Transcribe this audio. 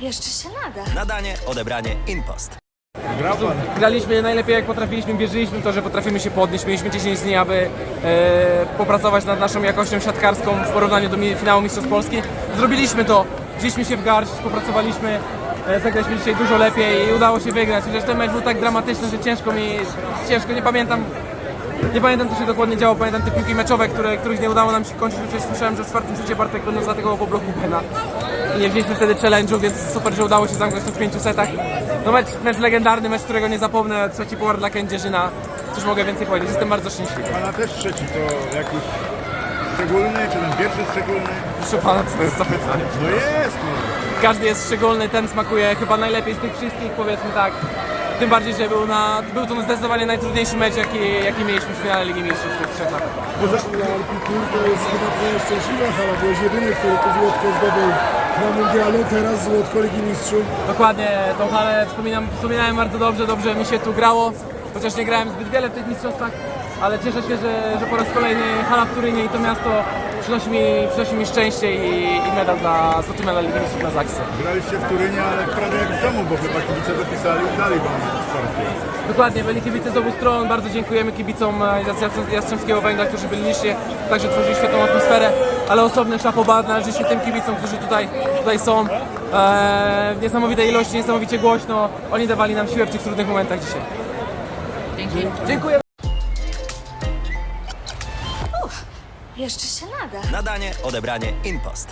Jeszcze się nada. Nadanie, odebranie, impost. Grał pan. Graliśmy najlepiej jak potrafiliśmy, wierzyliśmy w to, że potrafimy się podnieść. Mieliśmy 10 dni, aby e, popracować nad naszą jakością siatkarską w porównaniu do mi- finału Mistrzostw Polski. Zrobiliśmy to, wzięliśmy się w garść, popracowaliśmy, e, zagraliśmy dzisiaj dużo lepiej i udało się wygrać. Chociaż ten mecz był tak dramatyczny, że ciężko mi, ciężko, nie pamiętam nie pamiętam co się dokładnie działo, pamiętam te piłki meczowe, które, których nie udało nam się kończyć, chociaż słyszałem, że w czwartym secie Bartek będą zaatakował po bloku Bena. I nie wzięliśmy wtedy challenge'u, więc super, że udało się zamknąć to w pięciu setach. No mecz, mecz legendarny, mecz, którego nie zapomnę, trzeci puchar dla Kędzierzyna. Cóż mogę więcej powiedzieć, jestem bardzo szczęśliwy. Pana też trzeci to jakiś szczególny, czy ten pierwszy szczególny? Proszę pana, co to jest za pytanie? No jest, no. Każdy jest szczególny, ten smakuje chyba najlepiej z tych wszystkich, powiedzmy tak. Tym bardziej, że był, na, był to zdecydowanie najtrudniejszy mecz, jaki, jaki mieliśmy w finale Ligi Mistrzów w tych trzech latach. Alpikur to jest chyba twoja szczęśliwa hala, byłeś jedyny, który to złotko zdobył na mundialu, teraz złotko Ligi Mistrzów. Dokładnie, tą halę wspominam, wspominałem bardzo dobrze, dobrze mi się tu grało, chociaż nie grałem zbyt wiele w tych mistrzostwach, ale cieszę się, że, że po raz kolejny hala w Turynie i to miasto przynosi mi, przynosi mi szczęście i, i medal dla, złoty medal Ligi Mistrzów na Zaksy. Graliście w Turynie, ale prawie jak w domu, bo chyba kibice dopisali i dali wam wsparcie. Dokładnie, byli kibice z obu stron, bardzo dziękujemy kibicom e, Jastrzębskiego Węgla, którzy byli licznie, także tworzyli świetną atmosferę, ale osobny szapobat należy się tym kibicom, którzy tutaj, tutaj są. E, w niesamowitej ilości, niesamowicie głośno, oni dawali nam siłę w tych trudnych momentach dzisiaj. Dzięki. Dziękuję. Jeszcze się nada. Nadanie, odebranie, impost.